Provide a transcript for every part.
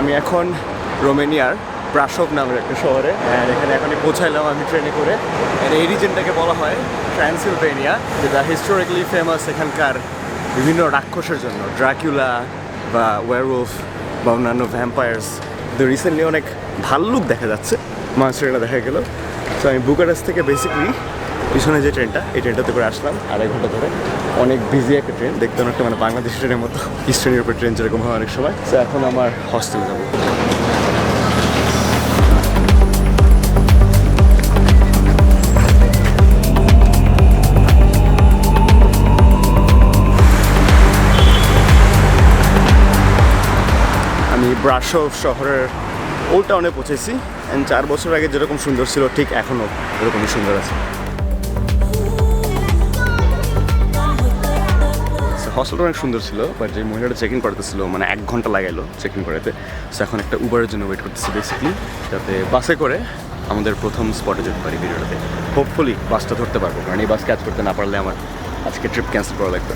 আমি এখন রোমেনিয়ার প্রাসব নামের একটা শহরে এখানে এখনই পৌঁছাইলাম আমি ট্রেনে করে। এই রিজনটাকে বলা হয় ট্রান্সিলভেনিয়া যেটা হিস্টোরিক্যালি ফেমাস এখানকার বিভিন্ন রাক্ষসের জন্য। ড্রাকিউলা বা ওয়ারউলফ বা অন্যান্য ভ্যাম্পায়ার্স তো রিসেন্টলি অনেক ভাল্লুক দেখা যাচ্ছে। মাছটা দেখা গেল। তো আমি বুকারেস্ট থেকে বেসিক্যালি পিছনে যে ট্রেনটা, এই ট্রেনটাতে করে আসলাম আড়াই ঘণ্টা ধরে। অনেক বিজি একটা ট্রেন, দেখতে অনেকটা মানে বাংলাদেশ ট্রেনের মতো। ইস্টার্ন ইউরোপের ট্রেন যেরকম হয় অনেক সময়। তো এখন আমার হস্টেল যাব। ব্রাসov শহরের ওল্ড টাউনে পৌঁছেছি। অ্যান্ড চার বছর আগে যেরকম সুন্দর ছিল, ঠিক এখনও এরকমই সুন্দর আছে। হস্টেলটা অনেক সুন্দর ছিল বাট যে মহিলাটা চেক ইন করতেছিল মানে এক ঘণ্টা লাগাইলো চেক ইন করাতে। সো এখন একটা উবারের জন্য ওয়েট করতেছি বেসিকলি যাতে বাসে করে আমাদের প্রথম স্পটে যেতে পারি ভিডিওটাতে। হোপফুলি বাসটা ধরতে পারব, কারণ এই বাস ক্যাচ করতে না পারলে আমার আজকে ট্রিপ ক্যান্সেল করা লাগবে।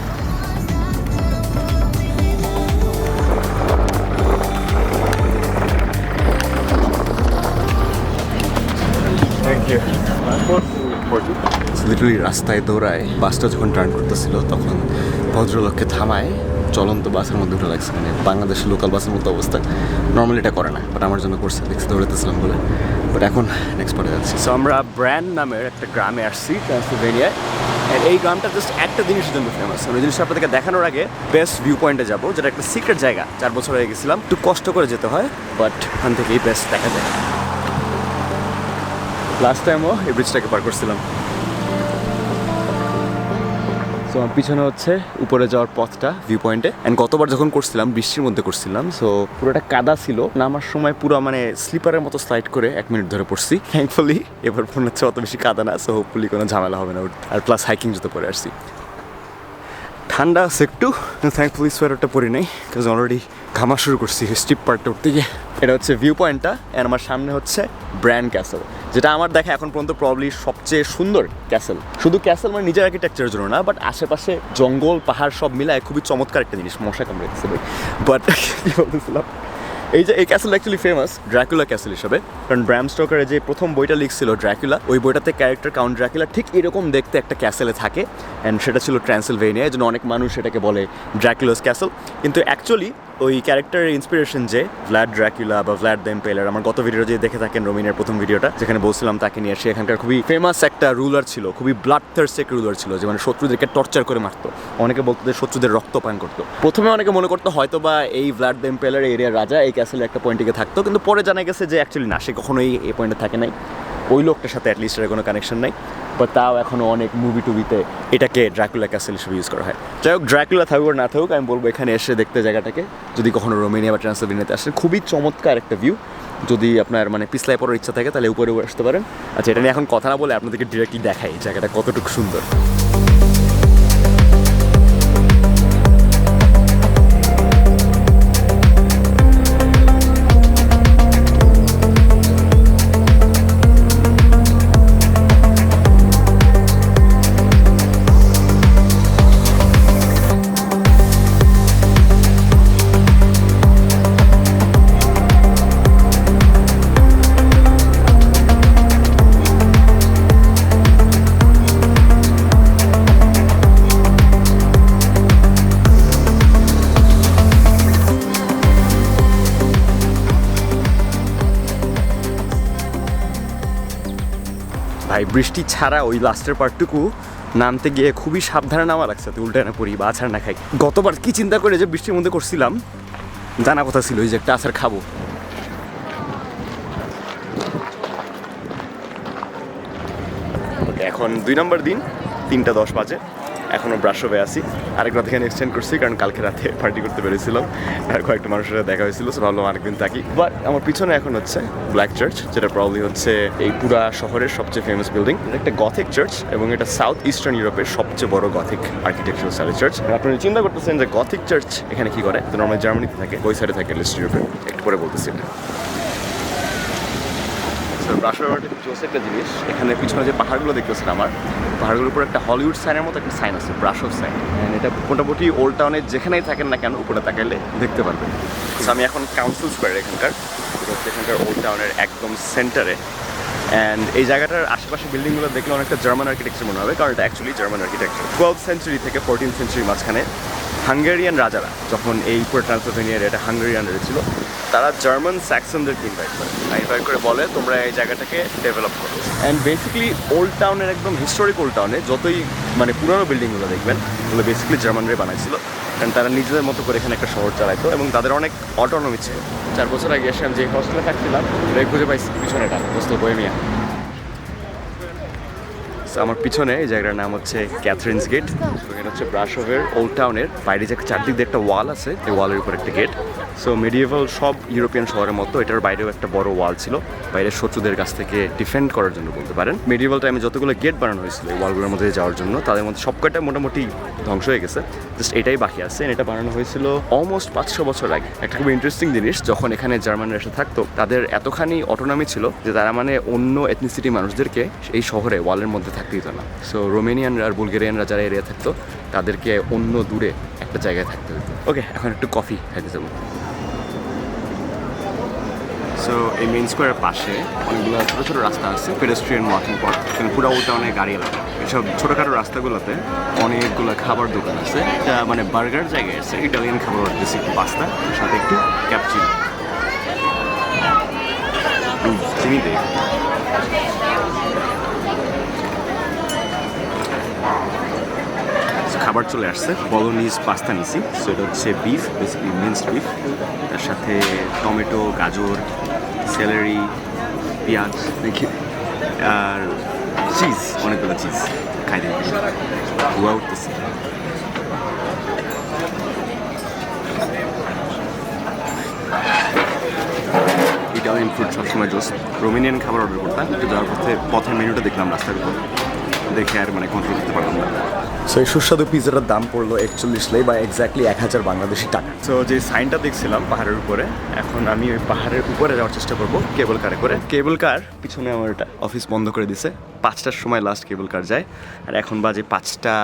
থ্যাংক ইউ লিটারালি রাস্তায় দৌড়ায় বাসটা যখন টার্ন করতেছিল, তখন ভদ্রলোককে থামায়, চলন্ত বাসের মধ্যে উঠে লাগছে। মানে বাংলাদেশের লোকাল বাসের মতো অবস্থা। নর্মালি এটা করে না বাট আমার জন্য করছে। দেখছি দৌড়াতেছিলাম বলে। বাট এখন নেক্সট পরে যাচ্ছি। সো আমরা ব্র্যান্ড নামের একটা গ্রামে আসছি ট্রান্সিলভেনিয়ায় এই গ্রামটা জাস্ট একটা জিনিসের জন্য ফেমাস ওই জিনিসটা আপনাদেরকে দেখানোর আগে বেস্ট ভিউ পয়েন্টে যাব, যেটা একটা সিক্রেট জায়গা। চার বছর হয়ে গেছিলাম। একটু কষ্ট করে যেতে হয় বাট ওখান থেকেই বেস্ট দেখা যায়। লাস্ট টাইমও এই ব্রিজটাকে পার করছিলাম। সো আমার পিছনে হচ্ছে উপরে যাওয়ার পথটা ভিউ পয়েন্টে অ্যান্ড গতবার যখন করছিলাম, বৃষ্টির মধ্যে করছিলাম সো পুরোটা কাদা ছিল। নামার সময় পুরো মানে স্লিপারের মতো স্লাইড করে এক মিনিট ধরে পড়ছি। থ্যাঙ্কফুলি এবার মনে হচ্ছে অত বেশি কাদা না সো হোপফুলি কোনো ঝামেলা হবে না। আর প্লাস হাইকিং জুতো পরে আসছি। ঠান্ডা আছে একটু থ্যাঙ্কফুলি সোয়েটারটা পরি নাই কাজ অলরেডি ঘামা শুরু করছি স্টিপ পার্টটা উঠতে গিয়ে। এটা হচ্ছে ভিউ পয়েন্টটা অ্যান্ড আমার সামনে হচ্ছে ব্র্যান্ড ক্যাসেল যেটা আমার দেখা এখন পর্যন্ত প্রবলি সবচেয়ে সুন্দর ক্যাসেল শুধু ক্যাসেল মানে নিজের আর্কিটেকচারের জন্য না বাট আশেপাশে জঙ্গল, পাহাড় সব মিলায় খুবই চমৎকার একটা জিনিস, মশা কামড়েছে ভাই। বাট কি বলতেছিলাম? এই যে এই castle actually famous Dracula castle হিসেবে। কারণ ব্র্যাম স্টকারের যে প্রথম বইটা লিখছিল ড্রাকুলা ওই বইটাতে ক্যারেক্টার কাউন্ট ড্রাকুলা ঠিক এরকম দেখতে একটা ক্যাসেলে থাকে। অ্যান্ড সেটা ছিল ট্রান্সিলভেনিয়া এই জন্য অনেক মানুষ সেটাকে বলে ড্রাকুলাস ক্যাসেল কিন্তু অ্যাকচুয়ালি ওই ক্যারেক্টারের ইন্সপিরেশন যে ভ্ল্যাড ড্রাকুলা বা ভ্ল্যাড দেম পেলার আমার গত ভিডিও যে দেখে থাকেন রোমিনের প্রথম ভিডিওটা যেখানে বলছিলাম তাকে নিয়ে সে এখানকার খুবই ফেমাস একটা রুলার ছিল, খুবই ব্লাড থার্সি একটা রুলার ছিল, যে মানে শত্রুদেরকে টর্চার করে মারতো। অনেকে বলতো যে শত্রুদের রক্ত পান করতো। প্রথমে অনেকে মনে করতো হয়তো বা এই ভ্ল্যাড দ্য এম্পেলার এরিয়ার রাজা, এই ক্যাসেলের একটা পয়েন্টে থাকতো, কিন্তু পরে জানা গেছে যে অ্যাকচুয়ালি না, সে কখনোই এই পয়েন্টে থাকে নাই। ওই লোকটার সাথে অ্যাটলিস্ট এর কোনো কানেকশন নাই বাট তাও এখনও অনেক মুভি টুবিতে এটাকে ড্রাকুলা ক্যাসেল হিসেবে ইউজ করা হয়। যাই হোক ড্রাকুলা থাকুক না থাকুক, আমি বলব এখানে এসে দেখতে জায়গাটাকে। যদি কখনো রোমেনিয়া বা ট্রান্সলভেনিয়াতে আসেন, খুবই চমৎকার একটা ভিউ যদি আপনার মানে পিছলায় পড়ার ইচ্ছা থাকে, তাহলে উপরে আসতে পারেন। আচ্ছা এটা নিয়ে এখন কথা না বলে আপনাদেরকে ডিরেক্টলি দেখাই জায়গাটা কতটুকু সুন্দর। বৃষ্টি ছাড়া ওই লাস্টের পার্টটুকু নামতে গিয়ে খুবই সাবধানে নামা লাগছে তুই উল্টে না পড়ি, বা আছাড় না খাই। গতবার কি চিন্তা করে যে বৃষ্টির মধ্যে করছিলাম, জানা কথা ছিল ওই যে একটা আছাড় খাব। এখন দুই নম্বর দিন, তিনটা দশ বাজে। এখনও ব্রাশ হয়ে আছি। আরেক রাত এখানে এক্সটেন্ড করছি, কারণ কালকে রাতে পার্টি করতে পেরেছিলাম আর কয়েকটা মানুষের সাথে দেখা হয়েছিল সো ভাবলাম আরেকদিন থাকি। বাট আমার পিছনে এখন হচ্ছে ব্ল্যাক চার্চ যেটা প্রবলি হচ্ছে এই পুরা শহরের সবচেয়ে ফেমাস বিল্ডিং একটা গথিক চার্চ এবং এটা সাউথ ইস্টার্ন ইউরোপের সবচেয়ে বড় গথিক আর্কিটেকচারাল স্টাইলের চার্চ আপনারা চিন্তা করতেছেন যে গথিক চার্চ এখানে কি করে? তো নর্মাল জার্মানিতে থাকে, ওই সাইডে থাকে লিস্ট ইউরোপে একটু পরে বলতেছি একটা জিনিস, এখানে পিছনে যে পাহাড়গুলো দেখতেছেন আমার পাহাড়গুলোর উপর একটা হলিউড সাইনের মতো একটা সাইন আছে ব্রাশ অফ সাইন এটা মোটামুটি ওল্ড টাউনে যেখানেই থাকেন না কেন, উপরে তাকাইলে দেখতে পারবেন। আমি এখন কাউন্সিল স্কোয়ার এখানকার। এখানকার ওল্ড টাউনের একদম সেন্টারে অ্যান্ড এই জায়গাটার আশেপাশে বিল্ডিংগুলো দেখলে অনেকটা জার্মান আর্কিটেকচার মনে হবে, কারণ এটা actually German architecture twelve century থেকে ফোরটিন সেঞ্চুরি মাঝখানে হাঙ্গেরিয়ান রাজারা যখন এই পুরো ট্রান্সলভেনিয়ার এটা হাঙ্গেরিয়ানরা ছিল তারা জার্মান স্যাক্সনদেরকে ইনভাইট করে। ইনভাইট করে বলে তোমরা এই জায়গাটাকে ডেভেলপ করো। অ্যান্ড বেসিক্যালি ওল্ড টাউনের একদম হিস্টোরিক ওল্ড টাউনে যতই মানে পুরনো বিল্ডিংগুলো দেখবেন ওগুলো বেসিক্যালি জার্মানরাই বানাইছিল। কারণ তারা নিজেদের মতো করে এখানে একটা শহর চালাইতো এবং তাদের অনেক অটোনমি ছিল। চার বছর আগে এসে আমি যে হস্টেলে থাকছিলাম খুঁজে পাইছি পিছনেটা হোস্টেল বইমিয়া আমার পিছনে এই জায়গাটার নাম হচ্ছে ক্যাথরিনস গেট এখানে হচ্ছে ব্রাশোভের ওল্ড টাউনের বাইরে যে চারদিক দিয়ে একটা ওয়াল আছে, এই ওয়ালের উপর একটা গেট সো মেডিয়েভাল সব ইউরোপিয়ান শহরের মতো এটার বাইরেও একটা বড় ওয়াল ছিল। বাইরে শত্রুদের কাছ থেকে ডিফেন্ড করার জন্য বলতে পারেন। মেডিয়েভাল টাইমে যতগুলো গেট বানানো হয়েছিল এই ওয়ালগুলোর মধ্যে যাওয়ার জন্য, তাদের মধ্যে সবকটা মোটামুটি ধ্বংস হয়ে গেছে। জাস্ট এটাই বাকি আছে। এটা বানানো হয়েছিল অলমোস্ট পাঁচশো বছর আগে। একটা খুব ইন্টারেস্টিং জিনিস, যখন এখানে জার্মানরা এসে থাকতো, তাদের এতখানি অটোনমি ছিল যে তারা মানে অন্য এথনিসিটি মানুষদেরকে এই শহরে ওয়ালের মধ্যে থাকতে দিত না। সো রোমেনিয়ানরা আর বুলগেরিয়ানরা যারা এরিয়া থাকতো, তাদেরকে অন্য দূরে একটা জায়গায় থাকতে হতো। ওকে এখন একটু কফি খাইতে যাব। সো এই মেন স্কোয়ারের পাশে অনেকগুলো ছোটো ছোটো রাস্তা আছে পেডেস্ট্রিয়ান ওয়াকিং পথ। এখানে পুরো ওটা অনেক গাড়ি এলাকা এসব ছোটোখাটো রাস্তাগুলোতে অনেকগুলো খাবার দোকান আছে। এটা মানে বার্গার জায়গায় আছে ইটালিয়ান খাবার বেশি একটু পাস্তা সাথে একটু ক্যাপচিনো চিনি দেয় খাবার চলে আসছে বলোনিজ পাস্তা নিছি। সো এটা হচ্ছে বিফ বেসিক্যালি মিন্সড বিফ তার সাথে টমেটো, গাজর স্যালারি পেঁয়াজ দেখি আর চিজ অনেকগুলো চিজ খাই দিই ধোয়া উঠতেছে। ফুড সবসময় জোস রোমেনিয়ান খাবার অর্ডার করতাম। একটু যাওয়ার পথে, পথের মেনুটা দেখলাম রাস্তার উপর। দেখে আর মানে কন্ট্রোল করতে পারলাম না। সো এই সুস্বাদু পিজাটার দাম পড়ল একচল্লিশ লাই বা এক্স্যাক্টলি এক হাজার বাংলাদেশি টাকা। সো যে সাইনটা দেখছিলাম পাহাড়ের উপরে এখন আমি ওই পাহাড়ের উপরে যাওয়ার চেষ্টা করব কেবল কারে করে। কেবল কার পিছনে আমার এটা অফিস বন্ধ করে দিছে। পাঁচটার সময় লাস্ট কেবল কার যায়। আর এখন বাজে পাঁচটা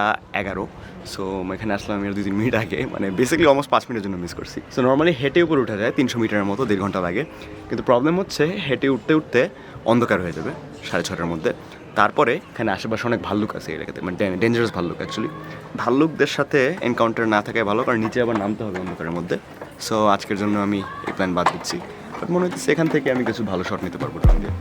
এগারো। সো এখানে আসলাম আমি দুই তিন মিনিট আগে। মানে বেসিক্যালি অলমোস্ট পাঁচ মিনিটের জন্য মিস করছি। সো নর্মালি হেঁটে উপরে উঠা যায় তিনশো মিটারের মতো দেড় ঘণ্টা লাগে। কিন্তু প্রবলেম হচ্ছে হেঁটে উঠতে উঠতে অন্ধকার হয়ে যাবে সাড়ে ছটার মধ্যে। তারপরে এখানে আশেপাশে অনেক ভাল্লুক আছে এলাকাতে মানে ডেঞ্জারাস ভাল্লুক অ্যাকচুয়ালি ভাল্লুকদের সাথে এনকাউন্টার না থাকাই ভালো, কারণ নিচে আবার নামতে হবে অন্ধকারের মধ্যে। সো আজকের জন্য আমি এই প্ল্যান বাদ দিচ্ছি। বাট মনে হচ্ছে এখান থেকে আমি কিছু ভালো শট নিতে পারব। ড্রোন দিয়ে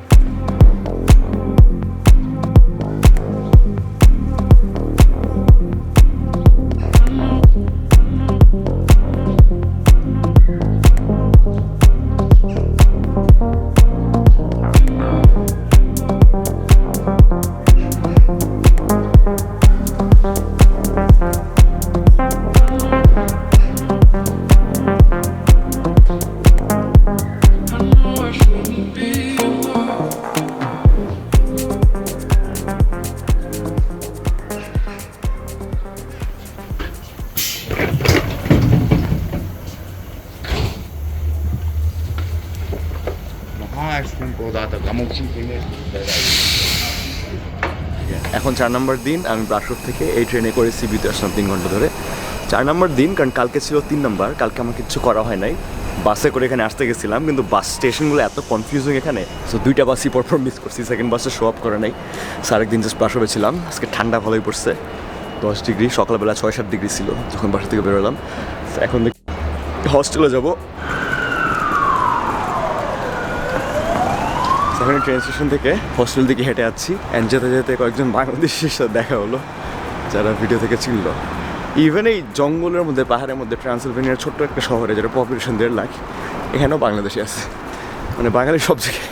চার নম্বর দিন, আমি ব্রাশোর থেকে এই ট্রেনে করে সিবিতে আসলাম তিন ঘণ্টা ধরে। চার নম্বর দিন, কারণ কালকে ছিল তিন নম্বর, কালকে আমার কিছু করা হয় নাই। বাসে করে এখানে আসতে গেছিলাম, কিন্তু বাস স্টেশনগুলো এত কনফিউজিং এখানে সো দুইটা বাসই পরপর মিস করছি। সেকেন্ড বাসে শো আপ করে নাই। সো আরেকদিন জাস্ট ব্রাশোবে ছিলাম আজকে ঠান্ডা ভালোই পড়ছে। দশ ডিগ্রি, সকালবেলা ছয় সাত ডিগ্রি ছিল, যখন বাসা থেকে বেরোলাম। এখন হস্টেলে যাব। সেখানে ট্রেন স্টেশন থেকে হস্টেল দিকে হেঁটে যাচ্ছি অ্যান্ড যেতে যেতে কয়েকজন বাংলাদেশের সাথে দেখা হলো, যারা ভিডিও থেকে চিনল। ইভেন এই জঙ্গলের মধ্যে, পাহাড়ের মধ্যে ট্রান্সলভেনিয়ার ছোট্ট একটা শহরে যেটা পপুলেশন দেড় লাখ, এখানেও বাংলাদেশি আছে। মানে বাঙালি সব জায়গায়।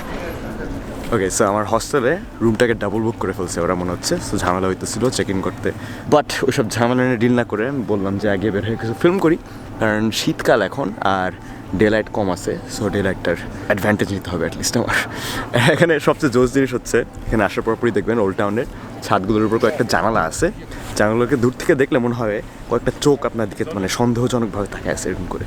ওকে সো আমার হস্টেলে রুমটাকে ডাবল বুক করে ফেলছে ওরা মনে হচ্ছে। সো ঝামেলা হইতেছিল চেক ইন করতে। বাট ওইসব ঝামেলা নিয়ে ডিল না করে আমি বললাম যে আগে বের হয়ে কিছু ফিল্ম করি। কারণ শীতকাল এখন, আর ডে লাইট কম আছে সো ডেলাইটটার অ্যাডভান্টেজ নিতে হবে অ্যাটলিস্ট আমার। এখানে সবচেয়ে জোস জিনিস হচ্ছে, এখানে আসার পরপরই দেখবেন ওল্ড টাউনের ছাদগুলোর উপর কয়েকটা জানালা আছে। জানালাগুলোকে দূর থেকে দেখলে মনে হয় কয়েকটা চোখ আপনার দিকে মানে সন্দেহজনকভাবে থাকে আছে এরকম করে।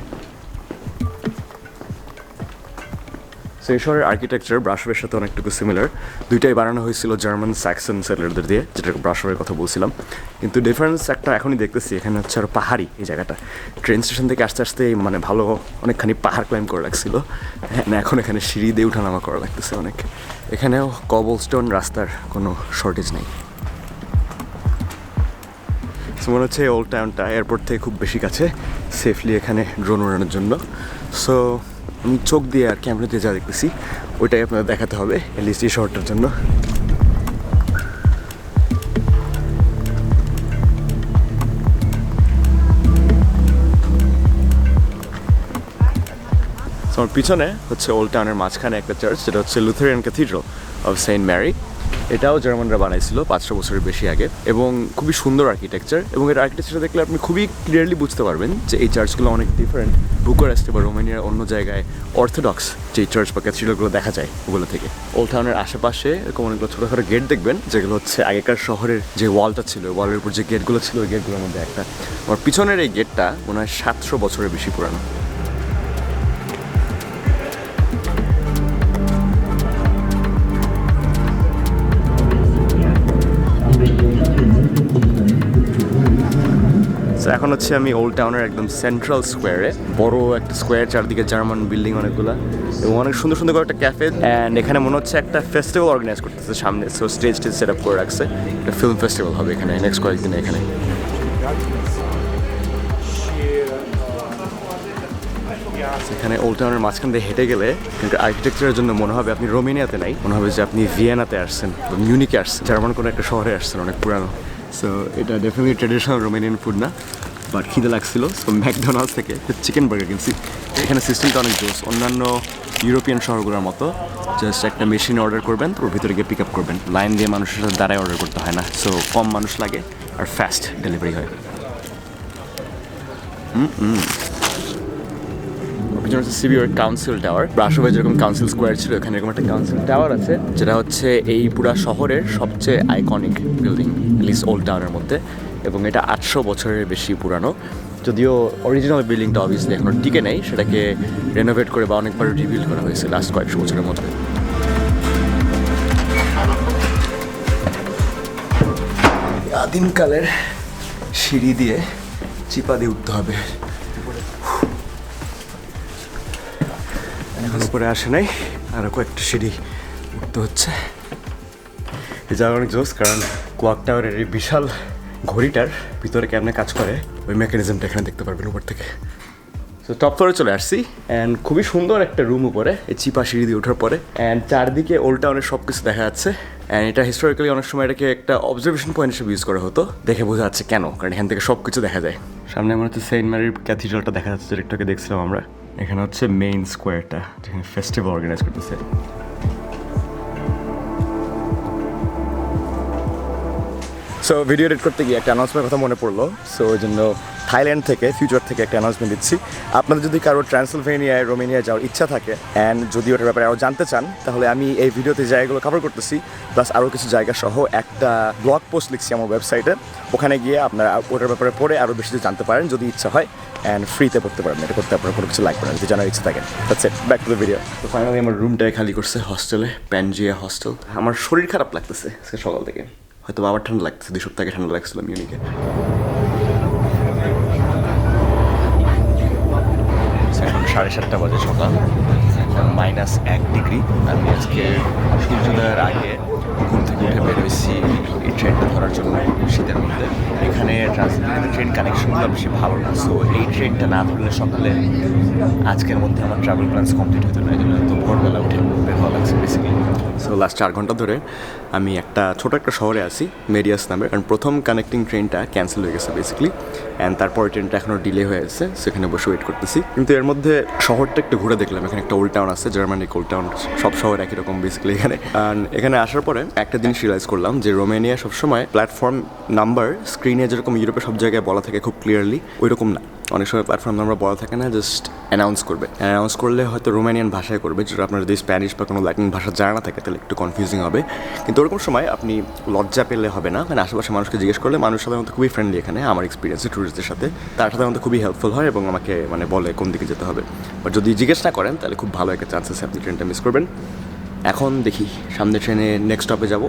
সো শহরের আর্কিটেকচার ব্রাশওয়ের সাথে অনেকটুকু সিমিলার দুইটাই বানানো হয়েছিল জার্মান স্যাক্সন সেটলারদের দিয়ে যেটা ব্রাশওয়ের কথা বলছিলাম। কিন্তু ডিফারেন্স একটা এখনই দেখতেছি, এখানে হচ্ছে আর পাহাড়ি এই জায়গাটা। ট্রেন স্টেশন থেকে আস্তে আস্তে মানে ভালো অনেকখানি পাহাড় ক্লাইম করা লাগছিল। হ্যাঁ এখন এখানে সিঁড়ি দিয়ে উঠানামা করা লাগতেছে অনেক। এখানেও কবল স্টোন রাস্তার কোনো শর্টেজ নেই। মনে হচ্ছে ওল্ড টাউনটা এয়ারপোর্ট থেকে খুব বেশি কাছে সেফলি এখানে ড্রোন উড়ানোর জন্য। সো আমি চোখ দিয়ে আর ক্যামেরাতে যা দেখতেছি, ওইটাই আপনাদের দেখাতে হবে এলিস্ট এই শহরটার জন্য। আমার পিছনে হচ্ছে ওল্ড টাউনের মাঝখানে একটা চার্চ যেটা হচ্ছে Lutheran cathedral of Saint Mary এটাও জার্মানরা বানাইছিল পাঁচশো বছরের বেশি আগে, এবং খুবই সুন্দর আর্কিটেকচার এবং এর আর্কিটেকচার দেখলে আপনি খুবই ক্লিয়ারলি বুঝতে পারবেন যে এই চার্চগুলো অনেক ডিফারেন্ট বুকারেস্টে বা রোমানিয়ার অন্য জায়গায় অর্থোডক্স যে চার্চ বা ক্যাথিড্রালগুলো দেখা যায় ওগুলো থেকে। ওল্ড টাউনের আশেপাশে এরকম অনেকগুলো ছোটোখাটো গেট দেখবেন, যেগুলো হচ্ছে আগেকার শহরের যে ওয়ালটা ছিল ওয়ালের উপর যে গেটগুলো ছিল, ওই গেটগুলোর মধ্যে একটা। আমার পিছনের এই গেটটা মনে হয় সাতশো বছরের বেশি পুরানো। এখন হচ্ছে আমি ওল্ড টাউনের একদম সেন্ট্রাল স্কোয়ারে বড় একটা স্কোয়ার চারদিকে জার্মান বিল্ডিং অনেকগুলো। এবং অনেক সুন্দর সুন্দর করে একটা ক্যাফে অ্যান্ড এখানে মনে হচ্ছে একটা ফেস্টিভ্যাল অর্গানাইজ করতেছে সামনে। সো স্টেজ টেজ সেট আপ করে রাখছে। একটা ফিল্ম ফেস্টিভ্যাল হবে এখানে নেক্সট কয়েকদিন এখানে। এখানে ওল্ড টাউনের মাঝখান দিয়ে হেঁটে গেলে কিন্তু আর্কিটেকচারের জন্য মনে হবে আপনি রোমেনিয়াতে নাই। মনে হবে যে আপনি ভিয়েনাতে আসছেন মিউনিকে আসছেন। জার্মান কোনো একটা শহরে আসছেন, অনেক পুরানো। সো এটা ডেফিনেটলি ট্রেডিশনাল রোমেনিয়ান ফুড না বাট খিদে লাগছিল। সো ম্যাকডোনাল্ডস থেকে চিকেন বার্গার কিনছি। এখানে সিস্টেমটা অনেক জোস। অন্যান্য ইউরোপিয়ান শহরগুলোর মতো জাস্ট একটা মেশিন অর্ডার করবেন তোর ভিতরে গিয়ে পিক আপ করবেন। লাইন দিয়ে মানুষের সাথে দাঁড়ায় অর্ডার করতে হয় না। সো কম মানুষ লাগে আর ফাস্ট ডেলিভারি হয়। সিবিওর কাউন্সিল টাওয়ার ব্রাসোভে যেরকম কাউন্সিল স্কোয়ার ছিল, এখানে এরকম একটা কাউন্সিল টাওয়ার আছে, যেটা হচ্ছে এই পুরা শহরের সবচেয়ে আইকনিক বিল্ডিং লিস্ট ওল্ড টাউনের মধ্যে, এবং এটা আটশো বছরের বেশি পুরানো। যদিও অরিজিনাল বিল্ডিংটা অবভিয়াসলি এখনও টিকে নেই, সেটাকে রেনোভেট করে বা অনেকবার রিবিল্ড করা হয়েছে লাস্ট কয়েকশো বছরের মধ্যে। আদিমকালের সিঁড়ি দিয়ে চিপা দিয়ে উঠতে হবে। এখন উপরে আসে নাই আরও কয়েকটা সিঁড়ি উঠতে হচ্ছে। জায়গা অনেক জোস কারণ ক্লক টাওয়ারের এই বিশাল ঘড়িটার ভিতরে কেমনে কাজ করে, ওই মেকানিজমটা এখানে দেখতে পারবেন উপর থেকে। তো টপ ফ্লোরে চলে আসছি অ্যান্ড খুবই সুন্দর একটা রুম উপরে, এই চিপা সিঁড়ি দিয়ে ওঠার পরে। অ্যান্ড চারদিকে ওল্ড টাউনের সব কিছু দেখা যাচ্ছে। অ্যান্ড এটা হিস্টোরিক্যালি অনেক সময় এটাকে একটা অবজারভেশন পয়েন্ট হিসেবে ইউজ করা হতো, দেখে বোঝা যাচ্ছে কেন, কারণ এখান থেকে সব কিছু দেখা যায়। সামনে আমার হচ্ছে সেন্ট ম্যারির ক্যাথিড্রালটা দেখা যাচ্ছে যেটা দেখছিলাম আমরা। এখানে হচ্ছে মেইন স্কোয়ারটা যেখানে ফেস্টিভ্যাল অর্গানাইজ করতেছে। সো ভিডিও এডিট করতে গিয়ে একটা অ্যানাউন্সমেন্ট কথা মনে পড়ল। সো ওই জন্য থাইল্যান্ড থেকে ফিউচার থেকে একটা অ্যানাউন্সমেন্ট দিচ্ছি। আপনাদের যদি কারও ট্রান্সলভেনিয়ায় রোমেনিয়া যাওয়ার ইচ্ছা থাকে অ্যান্ড যদি ওটার ব্যাপারে আরও জানতে চান, তাহলে আমি এই ভিডিওতে জায়গাগুলো কভার করতেছি প্লাস আরও কিছু জায়গা সহ একটা ব্লগ পোস্ট লিখছি আমার ওয়েবসাইটে ওখানে গিয়ে আপনারা ওটার ব্যাপারে পড়ে আরও বেশি কিছু জানতে পারেন, যদি ইচ্ছা হয় অ্যান্ড ফ্রিতে পড়তে পারেন। এটা করতে আপনার কোনো কিছু লাগবে না, যদি জানার ইচ্ছা থাকে। That's it back to the video তো ফাইনালি আমার রুমটাই খালি করছে হস্টেলে প্যানজিয়া হস্টেল আমার শরীর খারাপ লাগতেছে, সকাল থেকে। হয়তো আবার ঠান্ডা লাগতেছে, দুই সপ্তাহ ঠান্ডা লাগছিল মিউনিকে এখন সাড়ে সাতটা বাজে সকাল মাইনাস এক ডিগ্রি আমি আজকে সূর্যোদয়ের আগে ঘুম থেকে উঠে বেরোইছি, এই ট্রেনটা ধরার জন্য শীতের মধ্যে। এখানে ট্রান্সপোর্টের ট্রেন কানেকশনগুলো বেশি ভালো না। সো এই ট্রেনটা না ধরলে সকালে আজকের মধ্যে আমার ট্রাভেল প্ল্যান্স কমপ্লিট হতো না, এই জন্য তো ভোরবেলা উঠে বের হওয়া লাগছে বেসিক্যালি সো লাস্ট চার ঘণ্টা ধরে আমি একটা ছোট একটা শহরে আছি মেরিয়াস নামে কারণ প্রথম কানেক্টিং ট্রেনটা ক্যান্সেল হয়ে গেছে বেসিক্যালি অ্যান্ড তারপরে ট্রেনটা এখনও ডিলে হয়ে আছে, সেখানে বসে ওয়েট করতেছি। কিন্তু এর মধ্যে শহরটা একটু ঘুরে দেখলাম, এখানে একটা ওল্ড টাউন আছে জার্মানিক ওল্ড টাউন সব শহর একই রকম বেসিক্যালি এখানে। And এখানে আসার পরে একটা জিনিস রিয়েলাইজ করলাম যে রোমেনিয়া সবসময় প্ল্যাটফর্ম নাম্বার স্ক্রিনে যেরকম ইউরোপে সব জায়গায় বলা থাকে খুব ক্লিয়ারলি ওই রকম না। অনেক সময় প্ল্যাটফর্ম আমরা বলা থাকে না জাস্ট অ্যানাউন্স করবে। অ্যানাউন্স করলে হয়তো রোমানিয়ান ভাষায় করবে, যেটা আপনার যদি স্প্যানিশ বা কোনো ল্যাটিন ভাষা জানা না থাকে, তাহলে একটু কনফিউজিং হবে। কিন্তু ওরকম সময় আপনি লজ্জা পেলে হবে না। মানে আশেপাশে মানুষকে জিজ্ঞেস করলে মানুষ সাধারণত খুবই ফ্রেন্ডলি এখানে, আমার এক্সপিরিয়েন্সে ট্যুরিস্টদের সাথে। তার সাধারণত খুবই হেল্পফুল হয় এবং আমাকে মানে বলে কোন দিকে যেতে হবে। বাট যদি জিজ্ঞেস না করেন, তাহলে খুব ভালো একটা চান্সেস আপনি ট্রেনটা মিস করবেন। এখন দেখি সামনে ট্রেনে নেক্সট স্টপে যাব।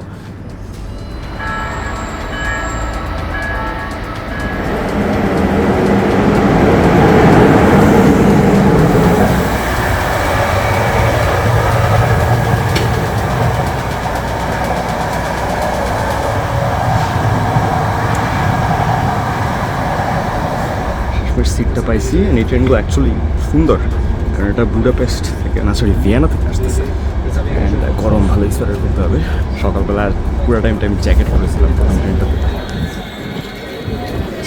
সিটটা পাইছি এই ট্রেনগুলো অ্যাকচুয়ালি সুন্দর, কারণ এটা বুডাপেস্ট থেকে না সরি ভিয়েনা থেকে আসতেছে। গরম ভালোই সোয়েটার করতে হবে। সকালবেলা পুরো টাইম টাইম জ্যাকেট পরেছিলাম প্রথম ট্রেনটাতে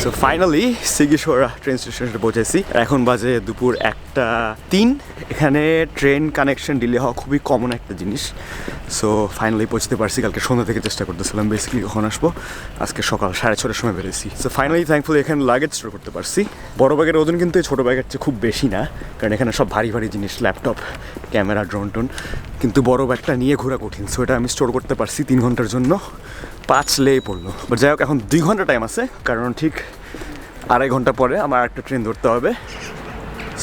সো ফাইনালি সিগিশোরা ট্রেন স্টেশনে পৌঁছেছি। এখন বাজে দুপুর একটা তিন। এখানে ট্রেন কানেকশন ডিলে হওয়া খুবই কমন একটা জিনিস। সো ফাইনালি পৌঁছতে পারছি। কালকে সন্ধ্যা থেকে চেষ্টা করতেছিলাম। বেসিক্যালি কখন আসব। আজকে সকাল সাড়ে ছটার সময় বেরিয়েছি সো ফাইনালি থ্যাঙ্কফুলি এখানে লাগেজ স্টোর করতে পারছি। বড় ব্যাগের ওজন কিন্তু এই ছোটো ব্যাগের চেয়ে খুব বেশি না। কারণ এখানে সব ভারী ভারী জিনিস ল্যাপটপ ক্যামেরা ড্রোন টোন কিন্তু বড় ব্যাগটা নিয়ে ঘোরা কঠিন। সো এটা আমি স্টোর করতে পারছি তিন ঘণ্টার জন্য। পাঁচ লে পড়ল। বাট যাই হোক, এখন দুই ঘণ্টা টাইম আছে, কারণ ঠিক আড়াই ঘণ্টা পরে আমার একটা ট্রেন ধরতে হবে।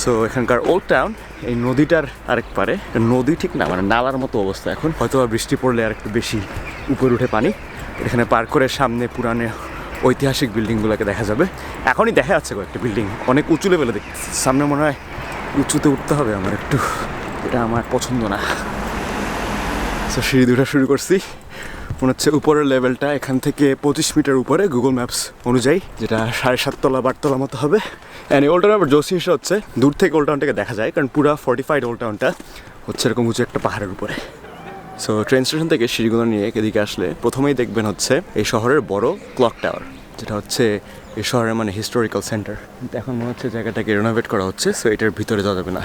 সো এখানকার ওল্ড টাউন এই নদীটার আরেক পারে। নদী ঠিক না মানে নালার মতো অবস্থা এখন। হয়তো বৃষ্টি পড়লে আর একটু বেশি উপরে উঠে পানি। এখানে পার করে সামনে পুরানে ঐতিহাসিক বিল্ডিংগুলোকে দেখা যাবে। এখনই দেখা যাচ্ছে কয়েকটা বিল্ডিং অনেক উঁচু লেভেলে দেখতেছি। সামনে মনে হয় উঁচুতে উঠতে হবে আমার একটু। এটা আমার পছন্দ না। সো সিঁড়ি দুটা শুরু করছি। মনে হচ্ছে উপরের লেভেলটা এখান থেকে পঁচিশ মিটার উপরে গুগল ম্যাপস অনুযায়ী, যেটা সাড়ে সাততলা বারতলা মতো হবে। অ্যান্ড ওল্ড টাউন আবার জোশ জিনিসটা হচ্ছে, দূর থেকে ওল্ড টাউনটাকে দেখা যায়, কারণ পুরো ফর্টিফাইড ওল্ড টাউনটা হচ্ছে এরকম উঁচু একটা পাহাড়ের উপরে। সো ট্রেন স্টেশন থেকে সিঁড়িগুলো নিয়ে এদিকে আসলে প্রথমেই দেখবেন হচ্ছে এই শহরের বড় ক্লক টাওয়ার যেটা হচ্ছে এই শহরের মানে হিস্টোরিক্যাল সেন্টার এখন মনে হচ্ছে জায়গাটাকে রেনোভেট করা হচ্ছে সো এটার ভিতরে যাওয়া যাবে না।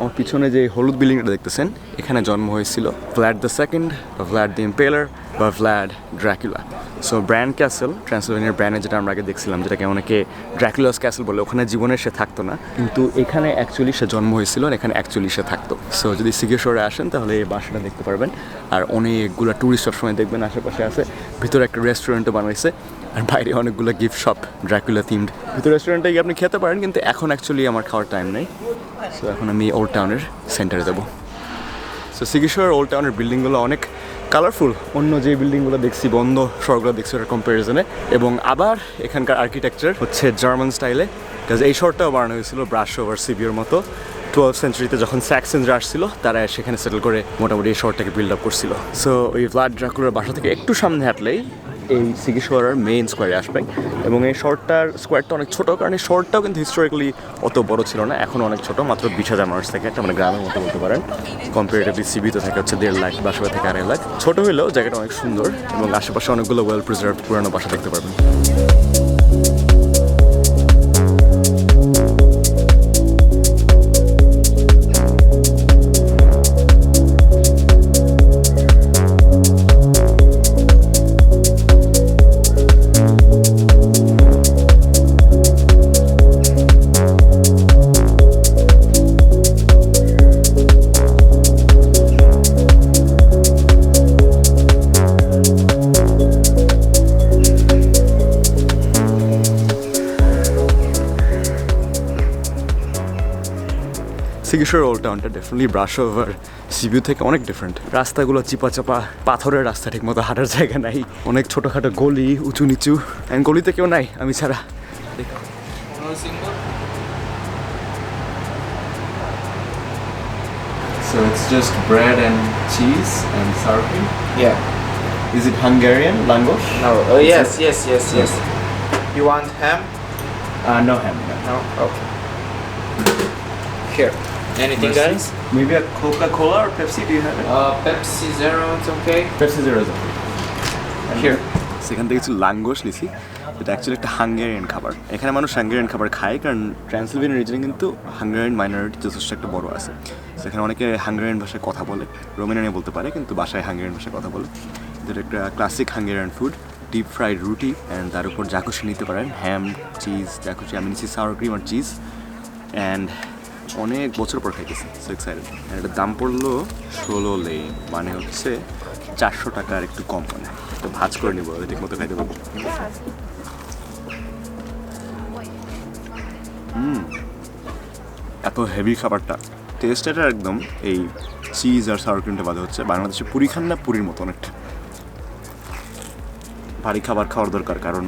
আমার পিছনে যে হলুদ বিল্ডিংটা দেখতেছেন, এখানে জন্ম হয়েছিল ভ্ল্যাড দ্য সেকেন্ড বা ভ্ল্যাড দ্য ইম্পেলার বা Vlad Dracula so Bran castle ট্রান্সলভেনিয়ার ব্র্যান্ডে যেটা আমরা আগে দেখছিলাম, যেটাকে অনেকে ড্র্যাকুলাস ক্যাসেল বলে, ওখানে জীবনে সে থাকতো না। কিন্তু এখানে অ্যাকচুয়ালি সে জন্ম হয়েছিল আর এখানে অ্যাকচুয়ালি সে থাকতো। সো যদি সিগেশ্বরে আসেন, তাহলে এই বাসাটা দেখতে পারবেন। আর অনেকগুলো ট্যুরিস্ট সবসময় দেখবেন, আশেপাশে আছে। ভিতরে একটা রেস্টুরেন্টও বানাইছে। আর বাইরে অনেকগুলো গিফট শপ ড্র্যাকুলা থিমড ভিতরে রেস্টুরেন্টে গিয়ে আপনি খেতে পারেন, কিন্তু এখন অ্যাকচুয়ালি আমার খাওয়ার টাইম নেই। সো এখন আমি ওল্ড টাউনের সেন্টারে যাব। সো সিগেশ্বর ওল্ড টাউনের বিল্ডিংগুলো অনেক কালারফুল অন্য যে বিল্ডিংগুলো দেখছি, বন্ধ, শহরগুলো দেখছি, ওটার কম্পারিজনে এবং আবার এখানকার আর্কিটেকচার হচ্ছে জার্মান স্টাইলে কাজ এই শহরটাও বানানো হয়েছিল ব্রাশ ওভার সিবিওর মতো। টুয়েলভ সেঞ্চুরিতে যখন স্যাক্সেনরা আসছিল, তারা সেখানে সেটেল করে মোটামুটি এই শহরটাকে বিল্ড আপ করছিল। সো ওই ভ্লাড ড্রাকুলার বাসা থেকে একটু সামনে হাঁটলেই এই সিগিশোয়ারের মেইন স্কোয়ারে আসবেন এবং এই শর্টটার স্কোয়ারটা অনেক ছোটো, কারণ এই শর্টটাও কিন্তু হিস্টোরিক্যালি অত বড় ছিল না, এখন অনেক ছোটো, মাত্র বিশ হাজার মানুষ থাকে একটা মানে গ্রামের মতো বলতে পারেন। কম্পারেটিভলি সিবিতে থাকে হচ্ছে দেড় লাখ বাসা থেকে আড়াই লাখ। ছোট হলেও জায়গাটা অনেক সুন্দর এবং আশেপাশে অনেকগুলো ওয়েল প্রিজার্ভ পুরানো বাসা দেখতে পারবেন। সিগেশ্বর ওল্ড টাউনটা ডেফিনেটলি ব্রাশ ওভার সিবিউ থেকে অনেক ডিফারেন্ট রাস্তাগুলো চিপা চাপা পাথরের রাস্তা ঠিক মতো হাঁটার জায়গা নাই অনেক ছোটোখাটো গলি উঁচু নিচু অ্যান্ড গলিতে কেউ নাই আমি ছাড়া So it's just bread and cheese and sour cream. Yeah. Is it Hungarian langos? No. Oh yes, yes, yes, yes. You want ham? Uh, no ham. No. Okay. Here. Anything else? Maybe a Coca-Cola or Pepsi? Do you have it? Uh, Pepsi Zero. It's okay. Pepsi Zero is okay. Here. সেখান থেকে কিছু লাঙ্গোস লিছি এটা actually একটা Hungarian খাবার এখানে মানুষ Hungarian খাবার খায় কারণ ট্রান্সিলভেনিয়া রিজনে কিন্তু হাঙ্গেরিয়ান মাইনরিটি যথেষ্ট একটা বড় আছে সেখানে অনেকে হাঙ্গেরিয়ান ভাষায় কথা বলে রোমানিয়ানে বলতে পারে কিন্তু বাসায় হাঙ্গেরিয়ান ভাষায় কথা বলে যেটা একটা classic Hungarian food deep fried রুটি অ্যান্ড তার উপর যা খুশি নিতে পারেন হ্যাম চিজ যা খুশি আমি নিচ্ছি সাওয়ার ক্রিম আর চিজ অ্যান্ড অনেক বছর পর খাইতেছি সো এক্সাইটেড আর এটার দাম পড়ল ষোলো লে মানে হচ্ছে চারশো টাকার একটু কম মানে তো ভাজ করে নিবো ঠিক মতো খাইতে পারব। হুম, এত হেভি খাবারটা। টেস্ট এটা একদম এই চিজ আর সাওয়ার ক্রিমটা বাদে হচ্ছে বাংলাদেশে পুরি খান না, পুরীর মতো অনেকটা। ভারী খাবার খাওয়ার দরকার, কারণ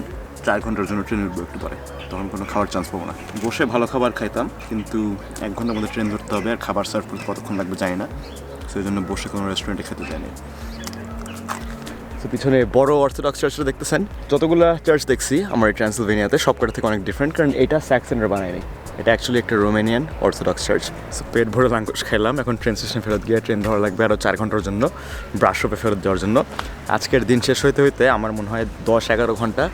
চার ঘণ্টার জন্য ট্রেনের উঠবো একটু পরে তখন কোনো খাওয়ার চান্স পাবো না। বসে ভালো খাবার খাইতাম, কিন্তু এক ঘণ্টার মধ্যে ট্রেন ধরতে হবে আর খাবার সার্ভ করতে কতক্ষণ লাগবে জানি না। সেই জন্য বসে কোনো রেস্টুরেন্টে খেতে যায়নি পিছনে বড় অর্থোডক্স চার্চটা দেখতেছেন। যতগুলো চার্চ দেখছি, আমার এই ট্রান্সিলভেনিয়াতে সবকটা থেকে অনেক ডিফারেন্ট কারণ এটা স্যাক্সেন্ডার বানায়নি। এটা অ্যাকচুয়ালি একটা রোমেনিয়ান অর্থোডক্স চার্চ সো পেট ভরে লাঙ্কুশ খেলাম। এখন ট্রেন স্টেশনে ফেরত গিয়ে ট্রেন ধরা লাগবে আরও চার ঘণ্টার জন্য ব্রাশপে ফেরত দেওয়ার জন্য। আজকের দিন শেষ হইতে হইতে আমার মনে হয় দশ এগারো ঘণ্টা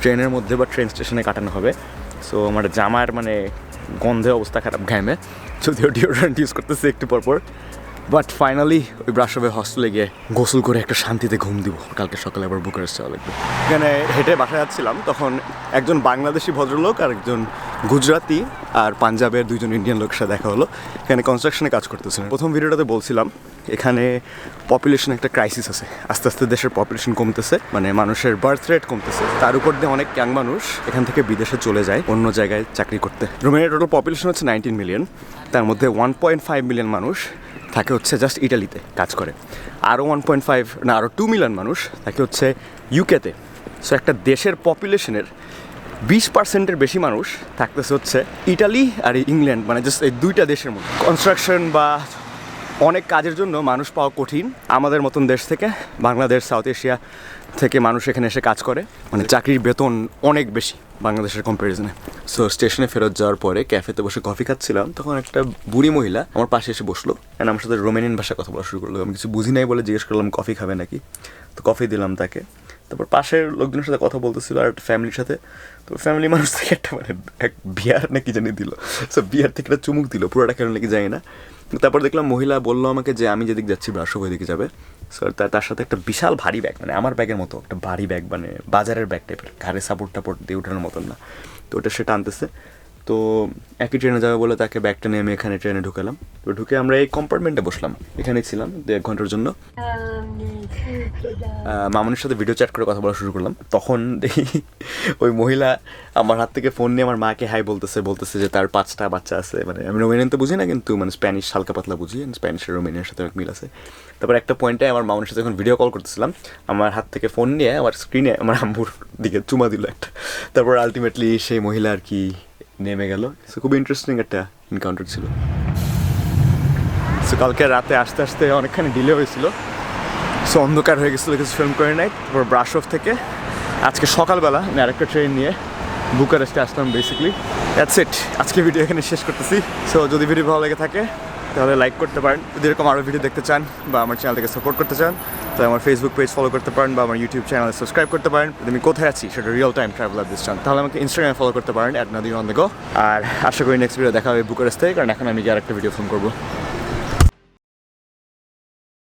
ট্রেনের মধ্যে বা ট্রেন স্টেশনে কাটানো হবে। সো আমার জামার মানে গন্ধে অবস্থা খারাপ, ঘামে। যদিও ডিওড্রেন্ট ইউজ করতেছি একটু পরপর। বাট ফাইনালি ওই ব্রাশবে হস্টেলে গিয়ে গোসল করে একটা শান্তিতে ঘুম দিব। কালকে সকালে আবার বুকারেস্ট যাওয়া লাগবে। এখানে হেঁটে বাসায় যাচ্ছিলাম, তখন একজন বাংলাদেশি ভদ্রলোক আর একজন গুজরাতি আর পাঞ্জাবের দুজন ইন্ডিয়ান লোকের সাথে দেখা হলো। এখানে কনস্ট্রাকশনে কাজ করতেছিলেন। প্রথম ভিডিওটাতে বলছিলাম এখানে পপুলেশন একটা ক্রাইসিস আছে। আস্তে আস্তে দেশের পপুলেশন কমতেছে মানে মানুষের বার্থ রেট কমতেছে। তার উপর দিয়ে অনেক ইয়াং মানুষ এখান থেকে বিদেশে চলে যায়, অন্য জায়গায় চাকরি করতে। রোমেনিয়ার টোটাল পপুলেশন হচ্ছে নাইনটিন মিলিয়ন তার মধ্যে ওয়ান পয়েন্ট ফাইভ মিলিয়ন মানুষ থাকে হচ্ছে জাস্ট ইটালিতে কাজ করে। আরও ওয়ান পয়েন্ট ফাইভ না আরও টু মিলিয়ন মানুষ থাকে হচ্ছে ইউকেতে সো একটা দেশের পপুলেশনের বিশ পার্সেন্টের বেশি মানুষ থাকতেছে হচ্ছে ইটালি আর ইংল্যান্ড মানে জাস্ট এই দুইটা দেশের মধ্যে। কনস্ট্রাকশন বা অনেক কাজের জন্য মানুষ পাওয়া কঠিন আমাদের মতন দেশ থেকে, বাংলাদেশ, সাউথ এশিয়া থেকে মানুষ এখানে এসে কাজ করে। মানে চাকরির বেতন অনেক বেশি বাংলাদেশের কম্পারিজনে সো স্টেশনে ফেরত যাওয়ার পরে ক্যাফেতে বসে কফি খাচ্ছিলাম, তখন একটা বুড়ি মহিলা আমার পাশে এসে বসল অ্যান্ড আমার সাথে রোমেনিয়ান ভাষায় কথা বলা শুরু করল। আমি কিছু বুঝি নাই বলে জিজ্ঞেস করলাম কফি খাবে নাকি? তো কফি দিলাম তাকে। তারপর পাশের লোকজনের সাথে কথা বলতেছিল আর একটা ফ্যামিলির সাথে। তো ফ্যামিলি মানুষ থেকে একটা মানে এক বিয়ার নাকি জানি দিল। সো বিয়ার থেকে একটা চুমুক দিল, পুরোটা কেন নাকি যায় না। তারপর দেখলাম মহিলা বলল আমাকে যে আমি যেদিকে যাচ্ছি ব্রাসব ওইদিকে যাবে। সো তার তার সাথে একটা বিশাল ভারী ব্যাগ মানে আমার ব্যাগের মতো, একটা ভারী ব্যাগ মানে বাজারের ব্যাগ টাইপের ঘাড়ে সাপোর্ট টাপোর্ট দিয়ে ওঠানোর মতন না। তো ওটা সেটা আনতেছে তো একই ট্রেনে যাবে বলে তাকে ব্যাগটা নিয়ে আমি এখানে ট্রেনে ঢুকালাম। তো ঢুকে আমরা এই কম্পার্টমেন্টে বসলাম। এখানে ছিলাম দু এক ঘণ্টার জন্য। মামুনির সাথে ভিডিও চ্যাট করে কথা বলা শুরু করলাম। তখন দেখি ওই মহিলা আমার হাত থেকে ফোন নিয়ে আমার মাকে হাই বলতেছে বলতেছে যে তার পাঁচটা বাচ্চা আছে। মানে আমি রোমেনিয়ান তো বুঝি না, কিন্তু মানে স্প্যানিশ হালকা পাতলা বুঝি। স্প্যানিশ রোমেনিয়ার সাথে অনেক মিল আছে। তারপর একটা পয়েন্টে আমার মামুনির সাথে যখন ভিডিও কল করতেছিলাম, আমার হাত থেকে ফোন নিয়ে আমার স্ক্রিনে আমার আম্বুর দিকে চুমা দিল একটা। তারপর আলটিমেটলি সেই মহিলা আর কি নেমে গেল। সো খুব ইন্টারেস্টিং একটা এনকাউন্টার ছিল। সো কালকে রাতে আস্তে আস্তে অনেকখানি ডিলে হয়েছিল। সো অন্ধকার হয়ে গেছিল, কিছু ফিল্ম করে নাই। তারপর ব্রাশ অফ থেকে আজকে সকালবেলা আমি আরেকটা ট্রেন নিয়ে বুকারেস্টে আসলাম বেসিকলি দ্যাটস ইট আজকে ভিডিও এখানে শেষ করতেছি। সো যদি ভিডিও ভালো লেগে থাকে তাহলে লাইক করতে পারেন। যদি এরকম আরও ভিডিও দেখতে চান বা আমার চ্যানেলটাকে সাপোর্ট করতে চান, তাহলে আমার ফেসবুক পেজ ফলো করতে পারেন বা আমার ইউটিউব চ্যানেলে সাবস্ক্রাইব করতে পারেন। আমি কোথায় আছি, সেটা রিয়েল টাইম ট্রাভেল দিস চান তাহলে আমাকে ইনস্টাগ্রামে ফলো করতে পারেন অ্যাট নদী অন আর আশা করি নেক্সট ভিডিও দেখা হবে বুকারেস্টে কারণ এখন আমি গিয়ে আরেকটা ভিডিও ফোন করব।